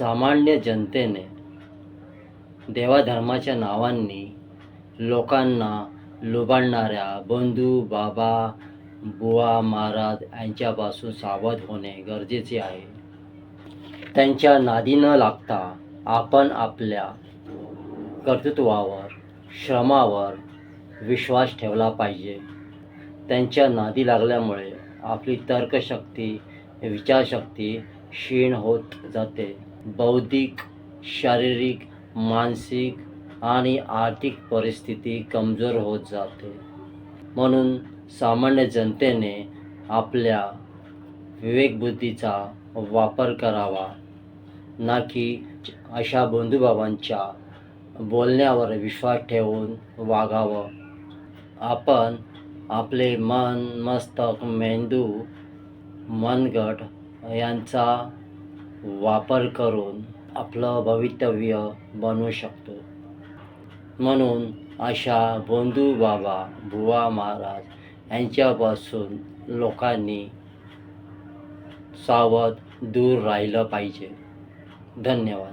सामान्य जनतेने देवाधर्माच्या नावांनी लोकांना लुबाडणाऱ्या बंधू बाबा बुवा महाराज यांच्यापासून सावध होणे गरजेचे आहे. त्यांच्या नादी न लागता आपण आपल्या कर्तृत्वावर श्रमावर विश्वास ठेवला पाहिजे. त्यांच्या नादी लागल्यामुळे आपली तर्कशक्ती विचारशक्ती क्षीण होत जाते. बौद्धिक शारीरिक मानसिक आणि आर्थिक परिस्थिती कमजोर होत जाते. म्हणून सामान्य जनतेने आपल्या विवेकबुद्धीचा वापर करावा. ना की अशा बंधुभावांच्या बोलण्यावर विश्वास ठेवून वागावं. आपण आपले मन मस्तक मेंदू मनगट यांचा वापर करून आपलं भवितव्य बनवू शकतो. म्हणून अशा बंधू बाबा बुवा महाराज यांच्यापासून लोकांनी सावध दूर राहिलं पाहिजे. धन्यवाद.